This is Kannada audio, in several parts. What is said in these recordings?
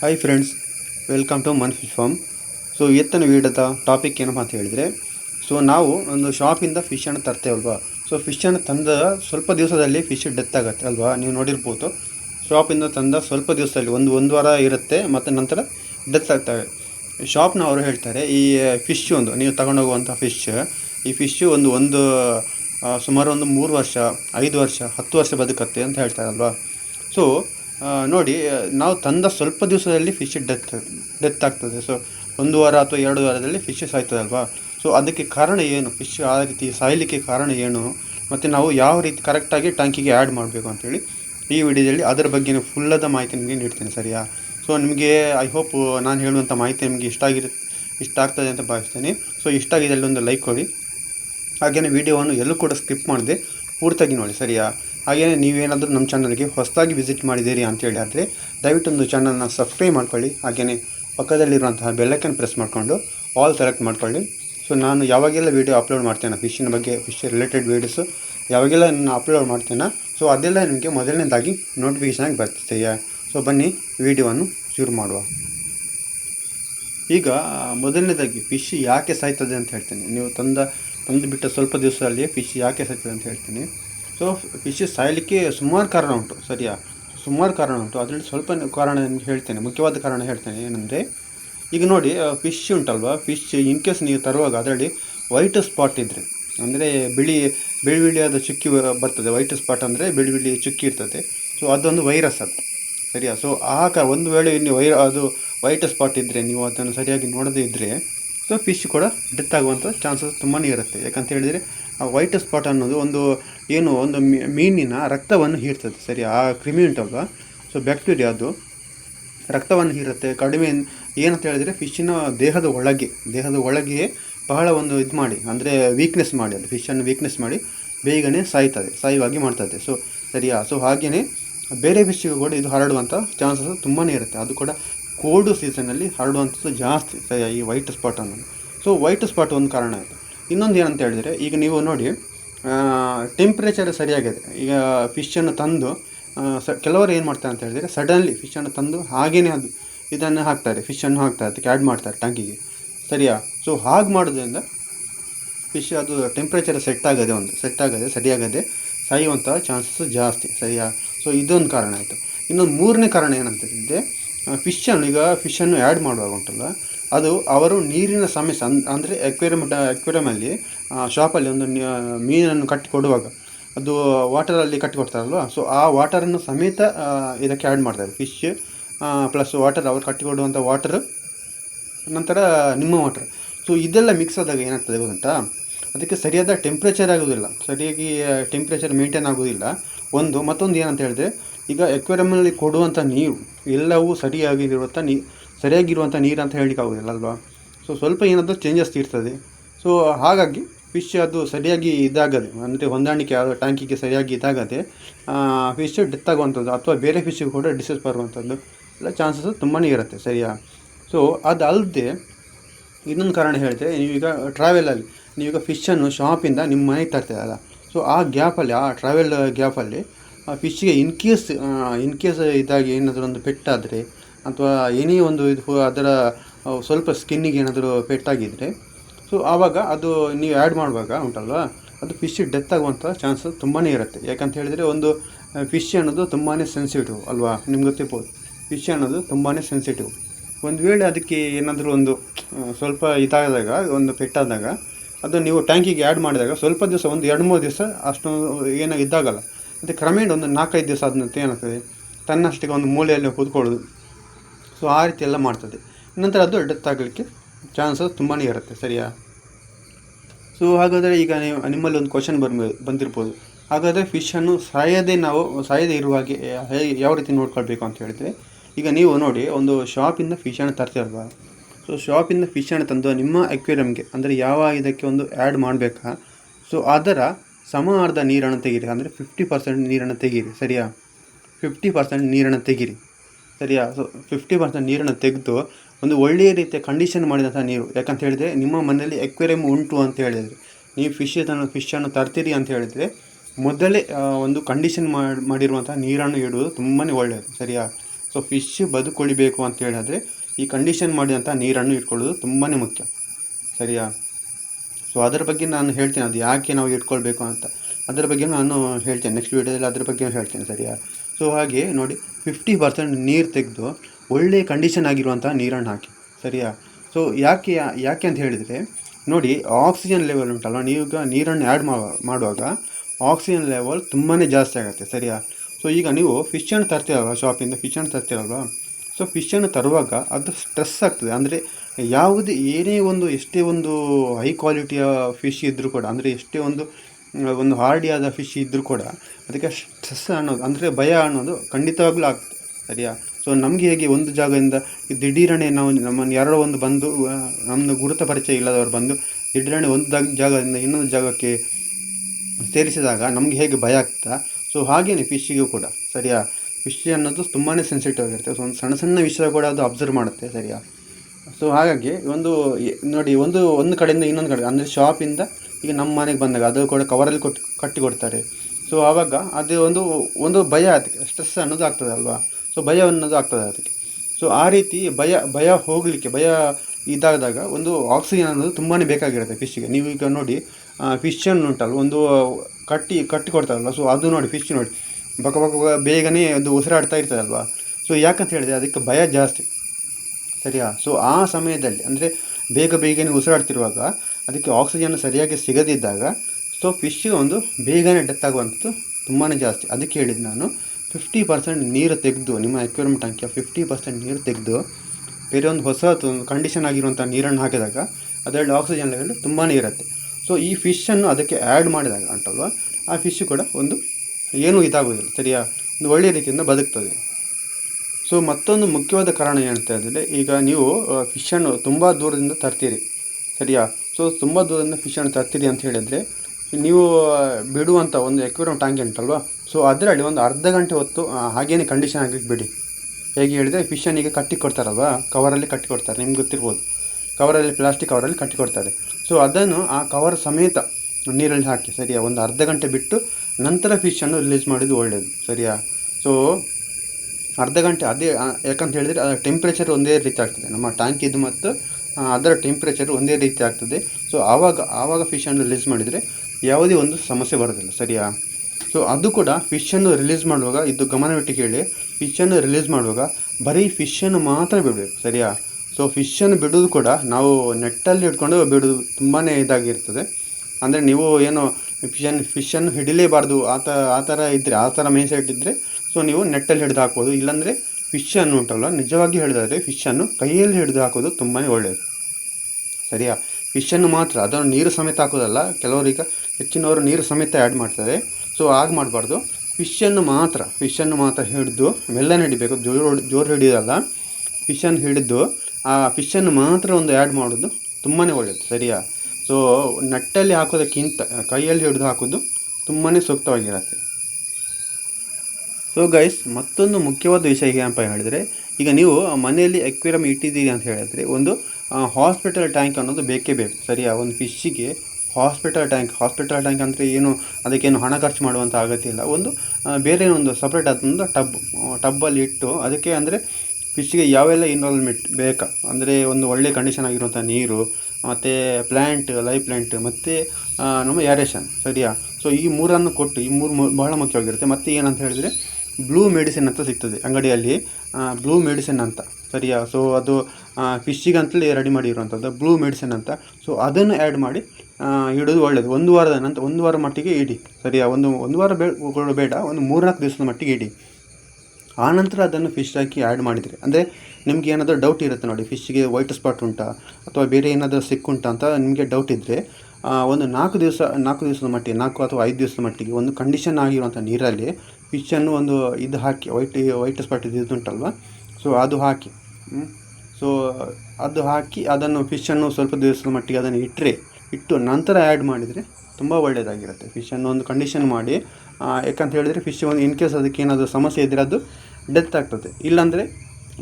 Hi friends welcome to man fish farm so ಇವತ್ತಿನ ವೀಡಿಯೋದ ಟಾಪಿಕ್ ಏನಪ್ಪ ಅಂತ ಹೇಳಿದರೆ ಸೊ ನಾವು ಒಂದು ಶಾಪಿಂದ ಫಿಶನ್ನು ತರ್ತೇವಲ್ವಾ ಸೊ ಫಿಶನ್ನು ತಂದ ಸ್ವಲ್ಪ ದಿವಸದಲ್ಲಿ ಫಿಶ್ ಡೆತ್ ಆಗುತ್ತೆ ಅಲ್ವಾ? ನೀವು ನೋಡಿರ್ಬೋದು. ಶಾಪಿಂದ ತಂದ ಸ್ವಲ್ಪ ದಿವಸದಲ್ಲಿ, ಒಂದು ಒಂದು ವಾರ ಇರುತ್ತೆ, ಮತ್ತು ನಂತರ ಡೆತ್ ಆಗ್ತವೆ ಶಾಪ್ನವರು ಹೇಳ್ತಾರೆ, ಈ ಫಿಶ್ ಒಂದು, ನೀವು ತಗೊಂಡೋಗುವಂಥ ಫಿಶ್ ಈ ಫಿಶ್ಶು ಒಂದು ಒಂದು ಸುಮಾರು ಒಂದು ಮೂರು ವರ್ಷ, ಐದು ವರ್ಷ, ಹತ್ತು ವರ್ಷ ಬದುಕತ್ತೆ ಅಂತ ಹೇಳ್ತಾರಲ್ವಾ ಸೊ ನೋಡಿ ನಾವು ತಂದ ಸ್ವಲ್ಪ ದಿವಸದಲ್ಲಿ ಫಿಶ್ ಡೆತ್ ಡೆತ್ ಆಗ್ತದೆ. ಸೊ ಒಂದು ವಾರ ಅಥವಾ ಎರಡು ವಾರದಲ್ಲಿ ಫಿಶ್ ಸಾಯ್ತದಲ್ವಾ? ಸೊ ಅದಕ್ಕೆ ಕಾರಣ ಏನು? ಫಿಶ್ ಆ ರೀತಿ ಸಾಯಲಿಕ್ಕೆ ಕಾರಣ ಏನು? ಮತ್ತು ನಾವು ಯಾವ ರೀತಿ ಕರೆಕ್ಟಾಗಿ ಟ್ಯಾಂಕಿಗೆ ಆ್ಯಡ್ ಮಾಡಬೇಕು ಅಂತೇಳಿ ಈ ವಿಡಿಯೋದಲ್ಲಿ ಅದರ ಬಗ್ಗೆ ಫುಲ್ಲಾದ ಮಾಹಿತಿ ನಿಮಗೆ ನೀಡ್ತೇನೆ ಸರಿಯಾ? ಸೊ ನಿಮಗೆ ಐ ಹೋಪ್ ನಾನು ಹೇಳುವಂಥ ಮಾಹಿತಿ ನಿಮಗೆ ಇಷ್ಟ ಆಗಿರು, ಇಷ್ಟ ಆಗ್ತದೆ ಅಂತ ಭಾವಿಸ್ತೇನೆ. ಸೊ ಇಷ್ಟ ಆಗಿದೆ ಒಂದು ಲೈಕ್ ಕೊಡಿ. ಹಾಗೆಯೇ ವಿಡಿಯೋವನ್ನು ಎಲ್ಲೂ ಕೂಡ ಸ್ಕಿಪ್ ಮಾಡಿದೆ ಪೂರ್ತಾಗಿ ನೋಡಿ ಸರಿಯಾ? ಹಾಗೆಯೇ ನೀವೇನಾದರೂ ನಮ್ಮ ಚಾನಲ್ಗೆ ಹೊಸದಾಗಿ ವಿಸಿಟ್ ಮಾಡಿದ್ದೀರಿ ಅಂತೇಳಿ ಆದರೆ, ದಯವಿಟ್ಟು ಒಂದು ಚಾನಲ್ನ ಸಬ್ಸ್ಕ್ರೈಬ್ ಮಾಡ್ಕೊಳ್ಳಿ ಹಾಗೆಯೇ ಪಕ್ಕದಲ್ಲಿರುವಂತಹ ಬೆಲ್ಲೈಕನ್ ಪ್ರೆಸ್ ಮಾಡಿಕೊಂಡು ಆಲ್ ಸೆಲೆಕ್ಟ್ ಮಾಡ್ಕೊಳ್ಳಿ. ಸೊ ನಾನು ಯಾವಾಗೆಲ್ಲ ವೀಡಿಯೋ ಅಪ್ಲೋಡ್ ಮಾಡ್ತೇನೆ ಫಿಶ್ಶಿನ ಬಗ್ಗೆ ಫಿಶ್ ರಿಲೇಟೆಡ್ ವೀಡಿಯೋಸು ಯಾವಾಗೆಲ್ಲ ನಾನು ಅಪ್ಲೋಡ್ ಮಾಡ್ತೇನೆ ಸೊ ಅದೆಲ್ಲ ನಿಮಗೆ ಮೊದಲನೇದಾಗಿ ನೋಟಿಫಿಕೇಷನ್ ಆಗಿ ಬರ್ತಿದೆಯಾ ಸೊ ಬನ್ನಿ ವಿಡಿಯೋವನ್ನು ಶುರು ಮಾಡುವ. ಈಗ, ಮೊದಲನೇದಾಗಿ ಫಿಶ್ ಯಾಕೆ ಸಾಯ್ತದೆ ಅಂತ ಹೇಳ್ತೀನಿ. ನೀವು ತಂದ, ತಂದು ಬಿಟ್ಟ ಸ್ವಲ್ಪ ದಿವಸದಲ್ಲಿ ಫಿಶ್ ಯಾಕೆ ಸಾಯ್ತದೆ ಅಂತ ಹೇಳ್ತೀನಿ. ಸೊ ಫಿಶ್ ಸಾಯಲಿಕ್ಕೆ ಸುಮಾರು ಕಾರಣ ಉಂಟು, ಸರಿಯಾ? ಸುಮಾರು ಕಾರಣ ಉಂಟು. ಅದರಲ್ಲಿ ಸ್ವಲ್ಪ ಕಾರಣ ಹೇಳ್ತೇನೆ, ಮುಖ್ಯವಾದ ಕಾರಣ ಹೇಳ್ತೇನೆ ಏನಂದರೆ, ಈಗ ನೋಡಿ ಫಿಶ್ ಉಂಟಲ್ವಾ? ಫಿಶ್ ಇನ್ ಕೇಸ್ ನೀವು ತರುವಾಗ ಅದರಲ್ಲಿ ವೈಟ್ ಸ್ಪಾಟ್ ಇದ್ದರೆ ಅಂದರೆ ಬಿಳಿ ಬಿಳಿ ಬಿಳಿಯಾದ ಚುಕ್ಕಿ ಬರ್ತದೆ. ವೈಟ್ ಸ್ಪಾಟ್ ಅಂದರೆ ಬಿಳಿ ಬಿಳಿ ಚುಕ್ಕಿ ಇರ್ತದೆ. ಸೊ ಅದೊಂದು ವೈರಸ್ ಅದು, ಸರಿಯಾ? ಸೊ ಆ ಒಂದು ವೇಳೆ ನೀವು ವೈ, ಅದು ವೈಟ್ ಸ್ಪಾಟ್ ಇದ್ದರೆ ನೀವು ಅದನ್ನು ಸರಿಯಾಗಿ ನೋಡದೇ ಇದ್ದರೆ ಸೊ ಫಿಶ್ ಕೂಡ ಡೆತ್ ಆಗುವಂಥ ಚಾನ್ಸಸ್ ತುಂಬಾ ಇರುತ್ತೆ. ಯಾಕಂತ ಹೇಳಿದರೆ ಆ ವೈಟ್ ಸ್ಪಾಟ್ ಅನ್ನೋದು ಒಂದು ಏನು ಒಂದು ಮೀನಿನ ರಕ್ತವನ್ನು ಹೀರ್ತದೆ, ಸರಿ, ಆ ಕ್ರಿಮಿ ಉಂಟಲ್ವಾ? ಸೊ ಬ್ಯಾಕ್ಟೀರಿಯಾ ಅದು ರಕ್ತವನ್ನು ಹೀರುತ್ತೆ. ಕಡಿಮೆ ಏನಂತ ಹೇಳಿದರೆ ಫಿಶ್ಶಿನ ದೇಹದ ಒಳಗೆ ದೇಹದ ಒಳಗೆ ಬಹಳ ಒಂದು ಇದು ಮಾಡಿ, ಅಂದರೆ ವೀಕ್ನೆಸ್ ಮಾಡಿ ಅದು ಫಿಶನ್ನು ವೀಕ್ನೆಸ್ ಮಾಡಿ ಬೇಗನೆ ಸಾಯ್ತದೆ, ಸಾಯುವಾಗಿ ಮಾಡ್ತದೆ. ಸೊ ಸರಿಯಾ? ಸೊ ಹಾಗೆಯೇ ಬೇರೆ ಫಿಶ್ಶಿಗೂ ಕೂಡ ಇದು ಹರಡುವಂಥ ಚಾನ್ಸಸ್ ತುಂಬಾ ಇರುತ್ತೆ. ಅದು ಕೂಡ ಕೋಲ್ಡ್ ಸೀಸನಲ್ಲಿ ಹರಡುವಂಥದ್ದು ಜಾಸ್ತಿ ಈ ವೈಟ್ ಸ್ಪಾಟ್ ಅನ್ನೋದು. ಸೊ ವೈಟ್ ಸ್ಪಾಟ್ ಒಂದು ಕಾರಣ ಆಯಿತು ಇನ್ನೊಂದು ಏನಂತ ಹೇಳಿದರೆ, ಈಗ ನೀವು ನೋಡಿ ಟೆಂಪ್ರೇಚರ್ ಸರಿಯಾಗಿದೆ. ಈಗ ಫಿಶನ್ನು ತಂದು ಸ, ಕೆಲವರು ಏನು ಮಾಡ್ತಾರೆ ಅಂತ ಹೇಳಿದರೆ ಸಡನ್ಲಿ ಫಿಶನ್ನು ತಂದು ಹಾಗೇನೆ ಅದು, ಇದನ್ನು ಹಾಕ್ತಾರೆ ಫಿಶನ್ನು ಹಾಕ್ತಾರೆ, ಅದಕ್ಕೆ ಆ್ಯಡ್ ಮಾಡ್ತಾರೆ ಟ್ಯಾಂಕಿಗೆ ಸರಿಯಾ? ಸೊ ಹಾಗೆ ಮಾಡೋದ್ರಿಂದ ಫಿಶ್ ಅದು ಟೆಂಪ್ರೇಚರ್ ಸೆಟ್ ಆಗದೆ ಒಂದು ಸೆಟ್ ಆಗದೆ, ಸರಿಯಾಗದೆ ಸಾಯುವಂಥ ಚಾನ್ಸಸ್ ಜಾಸ್ತಿ, ಸರಿಯಾ? ಸೊ ಇದೊಂದು ಕಾರಣ ಆಯಿತು. ಇನ್ನೊಂದು ಮೂರನೇ ಕಾರಣ ಏನಂತ ಹೇಳಿದರೆ ಫಿಶನ್ನು ಈಗ ಫಿಶನ್ನು ಆ್ಯಡ್ ಮಾಡುವಾಗ ಉಂಟಲ್ಲ ಅದು ಅವರು ನೀರಿನ ಸಮಸ್ಯೆ ಅಂದರೆ ಎಕ್ವೇರಿಯಮ್ ಎಕ್ವೇರಿಯಮಲ್ಲಿ ಶಾಪಲ್ಲಿ ಒಂದು ಮೀನನ್ನು ಕಟ್ಟಿ ಕೊಡುವಾಗ ಅದು ವಾಟರಲ್ಲಿ ಕಟ್ಟಿ ಕೊಡ್ತಾರಲ್ವ ಸೊ ಆ ವಾಟರನ್ನು ಸಮೇತ ಇದಕ್ಕೆ ಆ್ಯಡ್ ಮಾಡ್ತಾರೆ. ಫಿಶ್ ಪ್ಲಸ್ ವಾಟರ್ ಅವರು ಕಟ್ಟಿ ಕೊಡುವಂಥ ವಾಟರ್ ನಂತರ ನಿಮ್ಮ ವಾಟರ್ ಸೊ ಇದೆಲ್ಲ ಮಿಕ್ಸ್ ಆದಾಗ ಏನಾಗ್ತದೆ ಗೊತ್ತುಂಟಾ? ಅದಕ್ಕೆ ಸರಿಯಾದ ಟೆಂಪ್ರೇಚರ್ ಆಗೋದಿಲ್ಲ. ಸರಿಯಾಗಿ ಟೆಂಪ್ರೇಚರ್ ಮೇಂಟೈನ್ ಆಗೋದಿಲ್ಲ. ಒಂದು, ಮತ್ತೊಂದು ಏನಂತ ಹೇಳಿದ್ರೆ, ಈಗ ಎಕ್ವೇರಿಯಮಲ್ಲಿ ಕೊಡುವಂಥ ನೀರು ಎಲ್ಲವೂ ಸರಿಯಾಗಿರುವಂಥ ನೀ ಸರಿಯಾಗಿರುವಂಥ ನೀರು ಅಂತ ಹೇಳಲಿಕ್ಕೆ ಆಗೋದಿಲ್ಲ ಅಲ್ವಾ? ಸೊ ಸ್ವಲ್ಪ ಏನಾದರೂ ಚೇಂಜಸ್ ಇರ್ತದೆ ಸೊ ಹಾಗಾಗಿ ಫಿಶ್ ಅದು ಸರಿಯಾಗಿ ಇದಾಗದೆ, ಅಂದರೆ ಹೊಂದಾಣಿಕೆ ಆದ ಟ್ಯಾಂಕಿಗೆ ಸರಿಯಾಗಿ ಇದಾಗದೆ ಫಿಶ್ ಡೆತ್ ಆಗುವಂಥದ್ದು ಅಥವಾ ಬೇರೆ ಫಿಶ್ಗೆ ಕೂಡ ಡಿಸೀಸ್ ಬರುವಂಥದ್ದು, ಎಲ್ಲ ಚಾನ್ಸಸ್ ತುಂಬಾ ಇರುತ್ತೆ ಸರಿಯಾ? ಸೊ ಅದು ಅಲ್ಲದೆ ಇನ್ನೊಂದು ಕಾರಣ ಹೇಳ್ತೆ ನೀವೀಗ ಟ್ರಾವೆಲಲ್ಲಿ ನೀವೀಗ ಫಿಶನ್ನು ಶಾಪಿಂದ ನಿಮ್ಮ ಮನೆಗೆ ತರ್ತೀರಲ್ಲ ಸೊ ಆ ಗ್ಯಾಪಲ್ಲಿ ಆ ಟ್ರಾವೆಲ್ ಗ್ಯಾಪಲ್ಲಿ ಫಿಶ್ಗೆ ಇನ್ ಕೇಸ್ ಇನ್ ಕೇಸ್ ಇದಾಗಿ ಏನಾದರೂ ಒಂದು ಪೆಟ್ಟಾದರೆ ಅಥವಾ ಏನೇ ಒಂದು ಇದು ಅದರ ಸ್ವಲ್ಪ ಸ್ಕಿನ್ನಿಗೆ ಏನಾದರೂ ಪೆಟ್ಟಾಗಿದ್ದರೆ ಸೊ ಆವಾಗ ಅದು ನೀವು ಆ್ಯಡ್ ಮಾಡುವಾಗ ಉಂಟಲ್ವಾ, ಅದು ಫಿಶ್ ಡೆತ್ ಆಗುವಂಥ ಚಾನ್ಸಸ್ ತುಂಬಾ ಇರುತ್ತೆ. ಯಾಕಂತ ಹೇಳಿದರೆ ಒಂದು ಫಿಶ್ ಅನ್ನೋದು ತುಂಬಾ ಸೆನ್ಸಿಟಿವ್ ಅಲ್ವಾ, ನಿಮ್ಗೆ ಗೊತ್ತಿರ್ಬೋದು. ಫಿಶ್ ಅನ್ನೋದು ತುಂಬಾ ಸೆನ್ಸಿಟಿವ್. ಒಂದು ವೇಳೆ ಅದಕ್ಕೆ ಏನಾದರೂ ಒಂದು ಸ್ವಲ್ಪ ಇದಾದಾಗ, ಒಂದು ಪೆಟ್ಟಾದಾಗ, ಅದು ನೀವು ಟ್ಯಾಂಕಿಗೆ ಆ್ಯಡ್ ಮಾಡಿದಾಗ ಸ್ವಲ್ಪ ದಿವಸ, ಒಂದು ಎರಡು ಮೂರು ದಿವಸ ಅಷ್ಟು ಏನೋ ಇದ್ದಾಗಲ್ಲ ಮತ್ತು ಕ್ರಮೇಣ ಒಂದು ನಾಲ್ಕೈದು ದಿವಸ ಆದ ನಂತರ ಏನಾಗ್ತದೆ, ತನ್ನಷ್ಟಕ್ಕೆ ಒಂದು ಮೂಲೆಯಲ್ಲಿ ಕೂತ್ಕೊಳ್ಳೋದು. ಸೊ ಆ ರೀತಿ ಎಲ್ಲ ಮಾಡ್ತದೆ. ನಂತರ ಅದು ಡೆತ್ ಆಗಲಿಕ್ಕೆ ಚಾನ್ಸಸ್ ತುಂಬಾ ಇರುತ್ತೆ, ಸರಿಯಾ? ಸೊ ಹಾಗಾದರೆ ಈಗ ನೀವು ನಿಮ್ಮಲ್ಲಿ ಒಂದು ಕ್ವಶನ್ ಬಂದ ಬಂದಿರ್ಬೋದು. ಹಾಗಾದರೆ ಫಿಶನ್ನು ಸಾಯದೆ ನಾವು, ಸಾಯದೆ ಇರುವ ಹಾಗೆ ಹೇಗೆ ಯಾವ ರೀತಿ ನೋಡ್ಕೊಳ್ಬೇಕು ಅಂತ ಹೇಳಿದರೆ, ಈಗ ನೀವು ನೋಡಿ, ಒಂದು ಶಾಪಿಂದ ಫಿಶನ್ನು ತರ್ತಿರಲ್ವ? ಸೊ ಶಾಪಿಂದ ಫಿಶನ್ನು ತಂದು ನಿಮ್ಮ ಅಕ್ವೇರಿಯಮ್ಗೆ ಅಂದರೆ ಯಾವ ಇದಕ್ಕೆ ಒಂದು ಆ್ಯಡ್ ಮಾಡಬೇಕಾ? ಸೊ ಅದರ ಸಮ ಅರ್ಧ ನೀರನ್ನು ತೆಗೀರಿ, ಅಂದರೆ ಫಿಫ್ಟಿ ಪರ್ಸೆಂಟ್ ನೀರನ್ನು ತೆಗೀರಿ, ಸರಿಯಾ? ಫಿಫ್ಟಿ ಪರ್ಸೆಂಟ್ ನೀರನ್ನು ತೆಗೀರಿ. ಸರಿಯಾ? ಸೊ ಫಿಫ್ಟಿ ಪರ್ಸೆಂಟ್ ನೀರನ್ನು ತೆಗೆದು ಒಂದು ಒಳ್ಳೆಯ ರೀತಿಯ ಕಂಡೀಷನ್ ಮಾಡಿದಂಥ ನೀರು. ಯಾಕಂತ ಹೇಳಿದರೆ, ನಿಮ್ಮ ಮನೆಯಲ್ಲಿ ಎಕ್ವೇರಿಯಂ ಉಂಟು ಅಂತ ಹೇಳಿದರೆ, ನೀವು ಫಿಶ್ ಫಿಶನ್ನು ತರ್ತೀರಿ ಅಂತ ಹೇಳಿದರೆ, ಮೊದಲೇ ಒಂದು ಕಂಡೀಷನ್ ಮಾಡಿ ಮಾಡಿರುವಂಥ ನೀರನ್ನು ಇಡುವುದು ತುಂಬಾ ಒಳ್ಳೆಯದು. ಸರಿಯಾ? ಸೊ ಫಿಶ್ ಬದುಕುಳಿಬೇಕು ಅಂತ ಹೇಳಿದ್ರೆ, ಈ ಕಂಡೀಷನ್ ಮಾಡಿದಂಥ ನೀರನ್ನು ಇಟ್ಕೊಳ್ಳೋದು ತುಂಬಾ ಮುಖ್ಯ. ಸರಿಯಾ? ಸೊ ಅದರ ಬಗ್ಗೆ ನಾನು ಹೇಳ್ತೇನೆ. ಅದು ಯಾಕೆ ನಾವು ಇಟ್ಕೊಳ್ಬೇಕು ಅಂತ. ಅದರ ಬಗ್ಗೆ ನಾನು ಹೇಳ್ತೇನೆ. ನೆಕ್ಸ್ಟ್ ವೀಡಿಯೋದಲ್ಲಿ ಅದ್ರ ಬಗ್ಗೆ ಹೇಳ್ತೇನೆ. ಸರಿಯಾ? ಸೊ ಹಾಗೆ ನೋಡಿ ಫಿಫ್ಟಿ ಪರ್ಸೆಂಟ್ ನೀರು ತೆಗೆದು ಒಳ್ಳೆಯ ಕಂಡೀಷನ್ ಆಗಿರುವಂಥ ನೀರನ್ನು ಹಾಕಿ, ಸರಿಯಾ? ಸೊ ಯಾಕೆ ಯಾಕೆ ಅಂತ ಹೇಳಿದರೆ, ನೋಡಿ ಆಕ್ಸಿಜನ್ ಲೆವೆಲ್ ಉಂಟಲ್ವ? ನೀವೀಗ ನೀರನ್ನು ಆ್ಯಡ್ ಮಾಡುವಾಗ ಆಕ್ಸಿಜನ್ ಲೆವೆಲ್ ತುಂಬಾ ಜಾಸ್ತಿ ಆಗುತ್ತೆ, ಸರಿಯಾ? ಸೊ ಈಗ ನೀವು ಫಿಶನ್ನು ತರ್ತೀರಲ್ವ ಶಾಪಿಂದ ಫಿಶನ್ನು ತರ್ತೀರಲ್ವ? ಸೊ ಫಿಶನ್ನು ತರುವಾಗ ಅದು ಸ್ಟ್ರೆಸ್ ಆಗ್ತದೆ. ಅಂದರೆ ಯಾವುದೇ, ಏನೇ ಒಂದು ಎಷ್ಟೇ ಒಂದು ಹೈ ಕ್ವಾಲಿಟಿಯ ಫಿಶ್ ಇದ್ದರೂ ಕೂಡ, ಅಂದರೆ ಎಷ್ಟೇ ಒಂದು ಒಂದು ಹಾರ್ಡಿಯಾದ ಫಿಶ್ ಇದ್ದರೂ ಕೂಡ ಅದಕ್ಕೆ ಸ್ಟ್ರೆಸ್ ಅನ್ನೋದು, ಅಂದರೆ ಭಯ ಅನ್ನೋದು ಖಂಡಿತವಾಗ್ಲೂ ಆಗ್ತದೆ, ಸರಿಯಾ? ಸೊ ನಮಗೆ ಹೇಗೆ ಒಂದು ಜಾಗದಿಂದ ದಿಢೀರನೆ ನಾವು ನಮ್ಮನ್ನು ಯಾರೋ ಒಂದು ಬಂದು ನಮ್ಮದು ಗುರುತ ಪರಿಚಯ ಇಲ್ಲದವರು ಬಂದು ದಿಢೀರನೆ ಒಂದು ಜಾಗ- ಜಾಗದಿಂದ ಇನ್ನೊಂದು ಜಾಗಕ್ಕೆ ಸೇರಿಸಿದಾಗ ನಮಗೆ ಹೇಗೆ ಭಯ ಆಗ್ತಾ ಸೊ ಹಾಗೇನೆ ಫಿಶ್ಶಿಗೂ ಕೂಡ, ಸರಿಯಾ? ಫಿಶ್ ಅನ್ನೋದು ತುಂಬಾ ಸೆನ್ಸಿಟಿವ್ ಆಗಿರುತ್ತೆ. ಸೊ ಒಂದು ಸಣ್ಣ ಸಣ್ಣ ವಿಷಯ ಕೂಡ ಅದು ಅಬ್ಸರ್ವ್ ಮಾಡುತ್ತೆ, ಸರಿಯಾ? ಸೊ ಹಾಗಾಗಿ ಒಂದು ನೋಡಿ ಒಂದು ಒಂದು ಕಡೆಯಿಂದ ಇನ್ನೊಂದು ಕಡೆ, ಅಂದರೆ ಶಾಪಿಂದ ಈಗ ನಮ್ಮ ಮನೆಗೆ ಬಂದಾಗ ಅದು ಕೂಡ ಕವರಲ್ಲಿ ಕೊಟ್ಟು ಕಟ್ಟಿ ಕೊಡ್ತಾರೆ ಸೊ ಆವಾಗ ಅದು ಒಂದು ಒಂದು ಭಯ ಅದಕ್ಕೆ ಸ್ಟ್ರೆಸ್ ಅನ್ನೋದು ಆಗ್ತದೆ ಅಲ್ವಾ? ಸೊ ಭಯ ಅನ್ನೋದು ಆಗ್ತದೆ ಅದಕ್ಕೆ. ಸೊ ಆ ರೀತಿ ಭಯ ಭಯ ಹೋಗಲಿಕ್ಕೆ, ಭಯ ಇದಾದಾಗ ಒಂದು ಆಕ್ಸಿಜನ್ ಅನ್ನೋದು ತುಂಬಾ ಬೇಕಾಗಿರುತ್ತೆ ಫಿಶ್ಗೆ ನೀವು ಈಗ ನೋಡಿ ಫಿಶನ್ನು ಉಂಟಲ್ಲ, ಒಂದು ಕಟ್ಟಿ ಕಟ್ಟಿ ಕೊಡ್ತಾರಲ್ವ ಸೊ ಅದು ನೋಡಿ ಫಿಶ್ ನೋಡಿ, ಬಕ ಬಕ ಬೇಗನೆ ಒಂದು ಉಸಿರಾಡ್ತಾ ಇರ್ತದಲ್ವಾ ಸೊ ಯಾಕಂತ ಹೇಳಿದ್ರೆ ಅದಕ್ಕೆ ಭಯ ಜಾಸ್ತಿ. ಸರಿಯಾ? ಸೊ ಆ ಸಮಯದಲ್ಲಿ, ಅಂದರೆ ಬೇಗ ಬೇಗನೆ ಉಸಿರಾಡ್ತಿರುವಾಗ ಅದಕ್ಕೆ ಆಕ್ಸಿಜನ್ ಸರಿಯಾಗಿ ಸಿಗದಿದ್ದಾಗ ಸೊ ಫಿಶ್ಗೆ ಒಂದು ಬೇಗನೆ ಡೆತ್ ಆಗುವಂಥದ್ದು ತುಂಬಾ ಜಾಸ್ತಿ. ಅದಕ್ಕೆ ಹೇಳಿದ್ದು ನಾನು ಫಿಫ್ಟಿ ಪರ್ಸೆಂಟ್ ನೀರು ತೆಗೆದು, ನಿಮ್ಮ ಅಕ್ವೇರಿಯಂ ಟ್ಯಾಂಕಿಯ ಫಿಫ್ಟಿ ಪರ್ಸೆಂಟ್ ನೀರು ತೆಗೆದು, ಬೇರೆ ಒಂದು ಹೊಸ ಕಂಡೀಷನ್ ಆಗಿರುವಂಥ ನೀರನ್ನು ಹಾಕಿದಾಗ, ಅದರಲ್ಲಿ ಆಕ್ಸಿಜನ್ ಲೆವೆಲ್ ತುಂಬಾ ಇರುತ್ತೆ. ಸೊ ಈ ಫಿಶನ್ನು ಅದಕ್ಕೆ ಆ್ಯಡ್ ಮಾಡಿದಾಗ ಅಂಟಲ್ವ ಆ ಫಿಶ್ ಕೂಡ ಒಂದು ಏನೂ ಇದಾಗೋದಿಲ್ಲ ಸರಿಯಾ? ಒಂದು ಒಳ್ಳೆಯ ರೀತಿಯಿಂದ ಬದುಕ್ತದೆ. ಸೊ ಮತ್ತೊಂದು ಮುಖ್ಯವಾದ ಕಾರಣ ಏನಂತ ಹೇಳಿದ್ರೆ, ಈಗ ನೀವು ಫಿಶನ್ನು ತುಂಬ ದೂರದಿಂದ ತರ್ತೀರಿ, ಸರಿಯಾ? ಸೊ ತುಂಬ ದೂರದಿಂದ ಫಿಶನ್ನು ತರ್ತೀರಿ ಅಂತ ಹೇಳಿದರೆ, ನೀವು ಬಿಡುವಂಥ ಒಂದು ಎಕ್ವೇರಿಯಂ ಟ್ಯಾಂಕ್ ಉಂಟಲ್ವಾ? ಸೊ ಅದರಲ್ಲಿ ಒಂದು ಅರ್ಧ ಗಂಟೆ ಹೊತ್ತು ಹಾಗೇನೆ ಕಂಡೀಷನ್ ಆಗಲಿಕ್ಕೆ ಬಿಡಿ ಹೇಗೆ ಹೇಳಿದರೆ ಫಿಶನ್ನು ಈಗ ಕಟ್ಟಿ ಕೊಡ್ತಾರಲ್ವಾ? ಕವರಲ್ಲಿ ಕಟ್ಟಿ ಕೊಡ್ತಾರೆ, ನಿಮ್ಗೆ ಗೊತ್ತಿರ್ಬೋದು. ಕವರಲ್ಲಿ ಪ್ಲಾಸ್ಟಿಕ್ ಕವರಲ್ಲಿ ಕಟ್ಟಿ ಕೊಡ್ತಾರೆ. ಸೊ ಅದನ್ನು ಆ ಕವರ್ ಸಮೇತ ನೀರಲ್ಲಿ ಹಾಕಿ, ಸರಿಯಾ? ಒಂದು ಅರ್ಧ ಗಂಟೆ ಬಿಟ್ಟು ನಂತರ ಫಿಶನ್ನು ರಿಲೀಸ್ ಮಾಡಿದ್ದು ಒಳ್ಳೆಯದು ಸರಿಯಾ? ಸೊ ಅರ್ಧ ಗಂಟೆ, ಅದೇ ಯಾಕಂತ ಹೇಳಿದರೆ ಅದರ ಟೆಂಪ್ರೇಚರ್ ಒಂದೇ ರೀತಿ ಆಗ್ತದೆ. ನಮ್ಮ ಟ್ಯಾಂಕಿದು ಮತ್ತು ಅದರ ಟೆಂಪ್ರೇಚರ್ ಒಂದೇ ರೀತಿ ಆಗ್ತದೆ. ಸೊ ಆವಾಗ ಆವಾಗ ಫಿಶನ್ನು ರಿಲೀಸ್ ಮಾಡಿದರೆ ಯಾವುದೇ ಒಂದು ಸಮಸ್ಯೆ ಬರೋದಿಲ್ಲ, ಸರಿಯಾ? ಸೊ ಅದು ಕೂಡ ಫಿಶನ್ನು ರಿಲೀಸ್ ಮಾಡುವಾಗ, ಇದು ಗಮನವಿಟ್ಟು ಕೇಳಿ ಫಿಶನ್ನು ರಿಲೀಸ್ ಮಾಡುವಾಗ ಬರೀ ಫಿಶನ್ನು ಮಾತ್ರ ಬಿಡಬೇಕು, ಸರಿಯಾ? ಸೊ ಫಿಶನ್ನು ಬಿಡೋದು ಕೂಡ ನಾವು ನೆಟ್ಟಲ್ಲಿ ಹಿಡ್ಕೊಂಡು ಬಿಡೋದು ತುಂಬಾ ಇದಾಗಿರ್ತದೆ. ಅಂದರೆ ನೀವು ಏನು ಫಿಶನ್ ಫಿಶನ್ನು ಹಿಡಿಲೇಬಾರ್ದು, ಆ ಥರ ಆ ಥರ ಇದ್ದರೆ ಆ ಥರ ಸೆಟ್ ಇದ್ದರೆ ಸೊ ನೀವು ನೆಟ್ಟಲ್ಲಿ ಹಿಡಿದು ಹಾಕ್ಬೋದು. ಇಲ್ಲಾಂದರೆ ಫಿಶನ್ನು ಉಂಟಲ್ಲ ನಿಜವಾಗಿ ಹೇಳಿದಾದರೆ ಫಿಶನ್ನು ಕೈಯಲ್ಲಿ ಹಿಡಿದು ಹಾಕೋದು ತುಂಬಾ ಒಳ್ಳೆಯದು. ಸರಿಯಾ? ಫಿಶನ್ನು ಮಾತ್ರ, ಅದನ್ನು ನೀರು ಸಮೇತ ಹಾಕೋದಲ್ಲ ಕೆಲವರೀಗ ಹೆಚ್ಚಿನವರು ನೀರು ಸಮೇತ ಆ್ಯಡ್ ಮಾಡ್ತಾರೆ. ಸೊ ಹಾಗೆ ಮಾಡಬಾರ್ದು. ಫಿಶನ್ನು ಮಾತ್ರ ಫಿಶನ್ನು ಮಾತ್ರ ಹಿಡಿದು ಮೆಲ್ಲನೆ ಹಿಡಿಬೇಕು, ಜೋರು ಜೋರು ಹಿಡಿಯೋದಲ್ಲ. ಫಿಶನ್ನು ಹಿಡಿದು, ಆ ಫಿಶನ್ನು ಮಾತ್ರ ಒಂದು ಆ್ಯಡ್ ಮಾಡೋದು ತುಂಬಾ ಒಳ್ಳೆಯದು. ಸರಿಯಾ? ಸೊ ನಟ್ಟಲ್ಲಿ ಹಾಕೋದಕ್ಕಿಂತ ಕೈಯಲ್ಲಿ ಹಿಡಿದು ಹಾಕೋದು ತುಂಬಾ ಸೂಕ್ತವಾಗಿರುತ್ತೆ. ಸೊ ಗೈಸ್ ಮತ್ತೊಂದು ಮುಖ್ಯವಾದ ವಿಷಯ ಏನಪ್ಪ ಹೇಳಿದರೆ ಈಗ ನೀವು ಮನೆಯಲ್ಲಿ ಎಕ್ವೇರಿಯಂ ಇಟ್ಟಿದ್ದೀರಿ ಅಂತ ಹೇಳಿದ್ರೆ ಒಂದು ಹಾಸ್ಪಿಟಲ್ ಟ್ಯಾಂಕ್ ಅನ್ನೋದು ಬೇಕೇ ಬೇಕು. ಸರಿಯಾ ಒಂದು ಫಿಶ್ಶಿಗೆ ಹಾಸ್ಪಿಟಲ್ ಟ್ಯಾಂಕ್ ಹಾಸ್ಪಿಟಲ್ ಟ್ಯಾಂಕ್ ಅಂದರೆ ಏನು ಅದಕ್ಕೇನು ಹಣ ಖರ್ಚು ಮಾಡುವಂಥ ಅಗತ್ಯ ಇಲ್ಲ. ಒಂದು ಆ, ಬೇರೆ ಒಂದು ಸಪ್ರೇಟ್ ಆದಂಥ ಟಬ್ ಟಬ್ಬಲ್ಲಿ ಇಟ್ಟು ಅದಕ್ಕೆ ಅಂದರೆ ಫಿಶ್ಗೆ ಯಾವೆಲ್ಲ ಇನ್ವಾಲ್ವ್ಮೆಂಟ್ ಬೇಕಾ? ಅಂದರೆ ಒಂದು ಒಳ್ಳೆ ಕಂಡೀಷನ್ ಆಗಿರುವಂಥ ನೀರು ಮತ್ತು ಪ್ಲ್ಯಾಂಟ್ ಲೈವ್ ಪ್ಲ್ಯಾಂಟ್ ಮತ್ತು ನಮ್ಮ ಯಾರೇಷನ್ ಸರಿಯಾ? ಸೊ ಈ ಮೂರನ್ನು ಕೊಟ್ಟು ಈ ಮೂರು ಬಹಳ ಮುಖ್ಯವಾಗಿರುತ್ತೆ. ಮತ್ತು ಏನಂತ ಹೇಳಿದರೆ ಬ್ಲೂ ಮೆಡಿಸಿನ್ ಅಂತ ಸಿಗ್ತದೆ ಅಂಗಡಿಯಲ್ಲಿ. ಬ್ಲೂ ಮೆಡಿಸಿನ್ ಅಂತ. ಸರಿಯಾ? ಸೊ ಅದು ಫಿಶ್ಶಿಗಂತಲೇ ರೆಡಿ ಮಾಡಿರುವಂಥದ್ದು ಬ್ಲೂ ಮೆಡಿಸಿನ್ ಅಂತ. ಸೊ ಅದನ್ನು ಆ್ಯಡ್ ಮಾಡಿ ಇಡೋದು ಒಳ್ಳೆಯದು ಒಂದು ವಾರದ ನಂತರ, ಒಂದು ವಾರ ಮಟ್ಟಿಗೆ ಇಡಿ. ಸರಿಯಾ? ಒಂದು ಒಂದು ವಾರ ಬೇಡ. ಒಂದು ಮೂರ್ನಾಲ್ಕು ದಿವಸದ ಮಟ್ಟಿಗೆ ಇಡಿ. ಆನಂತರ ಅದನ್ನು ಫಿಶ್ ಹಾಕಿ ಆ್ಯಡ್ ಮಾಡಿದರೆ, ಅಂದರೆ ನಿಮಗೆ ಏನಾದರೂ ಡೌಟ್ ಇರುತ್ತೆ ನೋಡಿ ಫಿಶ್ಗೆ ವೈಟ್ ಸ್ಪಾಟ್ ಉಂಟಾ, ಅಥವಾ ಬೇರೆ ಏನಾದರೂ ಸಿಕ್ಕುಂಟಾ ಅಂತ ನಿಮಗೆ ಡೌಟ್ ಇದ್ದರೆ ಒಂದು ನಾಲ್ಕು ದಿವಸ, ನಾಲ್ಕು ದಿವಸದ ಮಟ್ಟಿಗೆ, ನಾಲ್ಕು ಅಥವಾ ಐದು ದಿವಸದ ಮಟ್ಟಿಗೆ ಒಂದು ಕಂಡೀಷನ್ ಆಗಿರುವಂಥ ನೀರಲ್ಲಿ ಫಿಶನ್ನು ಒಂದು ಇದು ಹಾಕಿ ವೈಟ್ ವೈಟ್ ಸ್ಪಾಟ್ ಇದು ಉಂಟಲ್ವ ಸೊ ಅದು ಹಾಕಿ ಸೊ ಅದು ಹಾಕಿ ಅದನ್ನು ಫಿಶನ್ನು ಸ್ವಲ್ಪ ದಿವಸದ ಮಟ್ಟಿಗೆ ಅದನ್ನು ಇಟ್ಟರೆ ಇಟ್ಟು ನಂತರ ಆ್ಯಡ್ ಮಾಡಿದರೆ ತುಂಬ ಒಳ್ಳೆಯದಾಗಿರುತ್ತೆ. ಫಿಶನ್ನು ಒಂದು ಕಂಡೀಷನ್ ಮಾಡಿ ಯಾಕಂತ ಹೇಳಿದರೆ ಫಿಶ್ ಒಂದು ಇನ್ ಕೇಸ್ ಅದಕ್ಕೆ ಏನಾದರೂ ಸಮಸ್ಯೆ ಇದ್ದರೆ ಅದು ಡೆತ್ ಆಗ್ತದೆ. ಇಲ್ಲಾಂದರೆ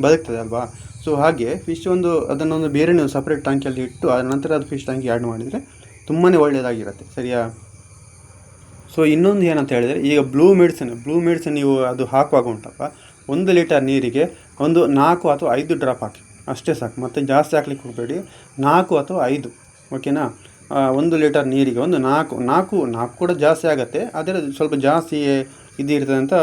ಬದುಕ್ತದೆ ಅಲ್ವಾ? ಸೊ ಹಾಗೆ ಫಿಶ್ ಒಂದು ಅದನ್ನೊಂದು ಬೇರೆ ನೀವು ಸಪ್ರೇಟ್ ಟ್ಯಾಂಕಲ್ಲಿ ಇಟ್ಟು ಆ ನಂತರ ಅದು ಫಿಶ್ ಟ್ಯಾಂಕಿಗೆ ಆ್ಯಡ್ ಮಾಡಿದರೆ ತುಂಬಾ ಒಳ್ಳೆಯದಾಗಿರುತ್ತೆ ಸರಿಯಾ? ಸೊ ಇನ್ನೊಂದು ಏನಂತ ಹೇಳಿದರೆ, ಈಗ ಬ್ಲೂ ಮೆಡಿಸಿನ್ ಬ್ಲೂ ಮೆಡಿಸಿನ್ ನೀವು ಅದು ಹಾಕುವಾಗ ಉಂಟಪ್ಪ, ಒಂದು ಲೀಟರ್ ನೀರಿಗೆ ಒಂದು ನಾಲ್ಕು ಅಥವಾ ಐದು ಡ್ರಾಪ್ ಹಾಕಿ, ಅಷ್ಟೇ ಸಾಕು, ಮತ್ತು ಜಾಸ್ತಿ ಹಾಕ್ಲಿಕ್ಕೆ ಹೋಗಬೇಡಿ, ನಾಲ್ಕು ಅಥವಾ ಐದು ಓಕೆನಾ ಒಂದು ಲೀಟರ್ ನೀರಿಗೆ ಒಂದು ನಾಲ್ಕು ನಾಲ್ಕು ನಾಲ್ಕು ಕೂಡ ಜಾಸ್ತಿ ಆಗುತ್ತೆ, ಆದರೆ ಸ್ವಲ್ಪ ಜಾಸ್ತಿ ಇದಿರ್ತದೆ ಅಂತ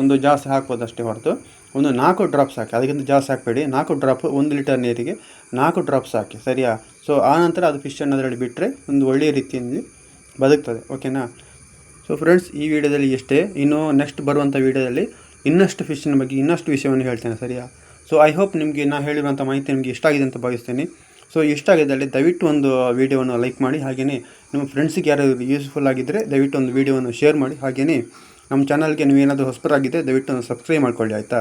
ಒಂದು ಜಾಸ್ತಿ ಹಾಕ್ಬೋದು ಅಷ್ಟೇ ಹೊರತು. ಒಂದು ನಾಲ್ಕು ಡ್ರಾಪ್ಸ್ ಹಾಕಿ, ಅದಕ್ಕಿಂತ ಜಾಸ್ತಿ ಹಾಕಬೇಡಿ. ನಾಲ್ಕು ಡ್ರಾಪ್ ಒಂದು ಲೀಟರ್ ನೀರಿಗೆ ನಾಲ್ಕು ಡ್ರಾಪ್ಸ್ ಹಾಕಿ, ಸರಿಯಾ? ಸೊ ಆ ನಂತರ ಅದು ಫಿಶನ್ನು ಅದರಲ್ಲಿ ಬಿಟ್ಟರೆ ಒಂದು ಒಳ್ಳೆಯ ರೀತಿಯಲ್ಲಿ ಬದುಕ್ತದೆ ಓಕೆನಾ ಸೊ ಫ್ರೆಂಡ್ಸ್ ಈ ವಿಡಿಯೋದಲ್ಲಿ ಇಷ್ಟೇ. ಇನ್ನು ನೆಕ್ಸ್ಟ್ ಬರುವಂಥ ವಿಡಿಯೋದಲ್ಲಿ ಇನ್ನಷ್ಟು ಫಿಶ್ಶಿನ ಬಗ್ಗೆ ಇನ್ನಷ್ಟು ವಿಷಯವನ್ನು ಹೇಳ್ತೇನೆ, ಸರಿಯಾ? ಸೊ ಐ ಹೋಪ್ ನಿಮಗೆ ನಾನು ಹೇಳಿರುವಂಥ ಮಾಹಿತಿ ನಿಮಗೆ ಇಷ್ಟ ಆಗಿದೆ ಅಂತ ಭಾವಿಸ್ತೇನೆ. ಸೊ ಇಷ್ಟ ಆಗಿದ್ದಲ್ಲಿ ದಯವಿಟ್ಟು ಒಂದು ವಿಡಿಯೋವನ್ನು ಲೈಕ್ ಮಾಡಿ ಹಾಗೆಯೇ ನಿಮ್ಮ ಫ್ರೆಂಡ್ಸಿಗೆ ಯಾರಾದರೂ ಯೂಸ್ಫುಲ್ ಆಗಿದ್ದರೆ ದಯವಿಟ್ಟು ಒಂದು ವಿಡಿಯೋವನ್ನು ಶೇರ್ ಮಾಡಿ ಹಾಗೆಯೇ ನಮ್ಮ ಚಾನಲ್ಗೆ ನೀವೇನಾದರೂ ಹೊಸಬರಾಗಿದ್ದರೆ ದಯವಿಟ್ಟು ಒಂದು ಸಬ್ಸ್ಕ್ರೈಬ್ ಮಾಡ್ಕೊಳ್ಳಿ, ಆಯಿತಾ?